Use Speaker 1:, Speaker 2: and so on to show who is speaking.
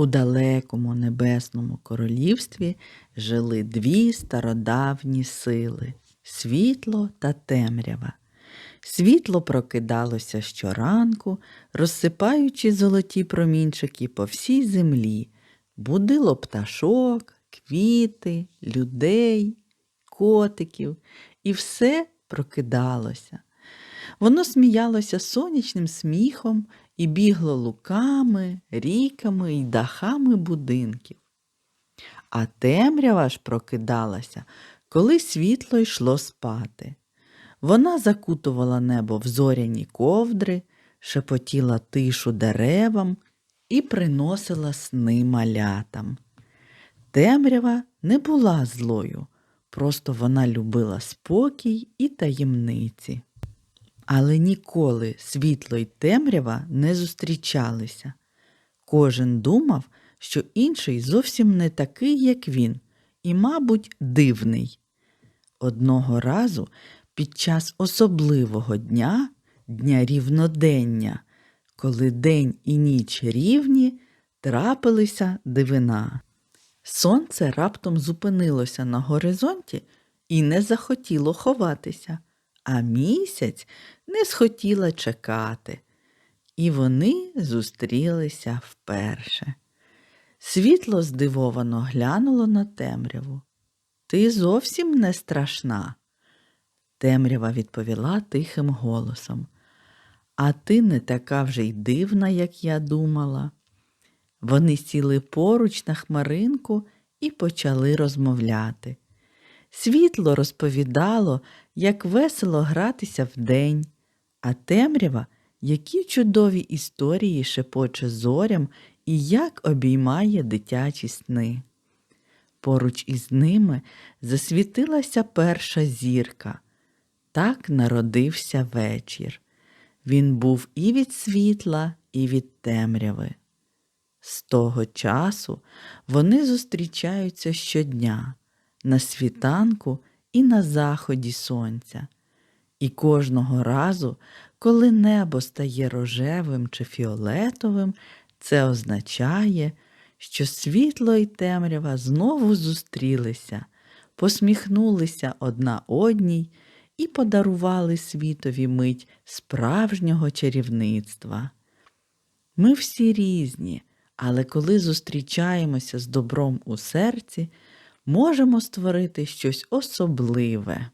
Speaker 1: У далекому небесному королівстві жили дві стародавні сили світло та темрява. Світло прокидалося щоранку, розсипаючи золоті промінчики по всій землі, будило пташок, квіти, людей, котиків, і все прокидалося. Воно сміялося сонячним сміхом і бігло луками, ріками й дахами будинків. А темрява ж прокидалася, коли світло йшло спати. Вона закутувала небо в зоряні ковдри, шепотіла тишу деревам і приносила сни малятам. Темрява не була злою, просто вона любила спокій і таємниці. Але ніколи світло й темрява не зустрічалися. Кожен думав, що інший зовсім не такий, як він, і, мабуть, дивний. Одного разу під час особливого дня, дня рівнодення, коли день і ніч рівні, трапилися дивина. Сонце раптом зупинилося на горизонті і не захотіло ховатися, а місяць не схотіла чекати. І вони зустрілися вперше. Світло здивовано глянуло на темряву. Ти зовсім не страшна. Темрява відповіла тихим голосом. А ти не така вже й дивна, як я думала. Вони сіли поруч на хмаринку і почали розмовляти. Світло розповідало, як весело гратися вдень, а темрява, які чудові історії шепоче зорям і як обіймає дитячі сни. Поруч із ними засвітилася перша зірка. Так народився вечір. Він був і від світла, і від темряви. З того часу вони зустрічаються щодня на світанку і на заході сонця. І кожного разу, коли небо стає рожевим чи фіолетовим, це означає, що світло і темрява знову зустрілися, посміхнулися одна одній і подарували світові мить справжнього чарівництва. Ми всі різні, але коли зустрічаємося з добром у серці, можемо створити щось особливе.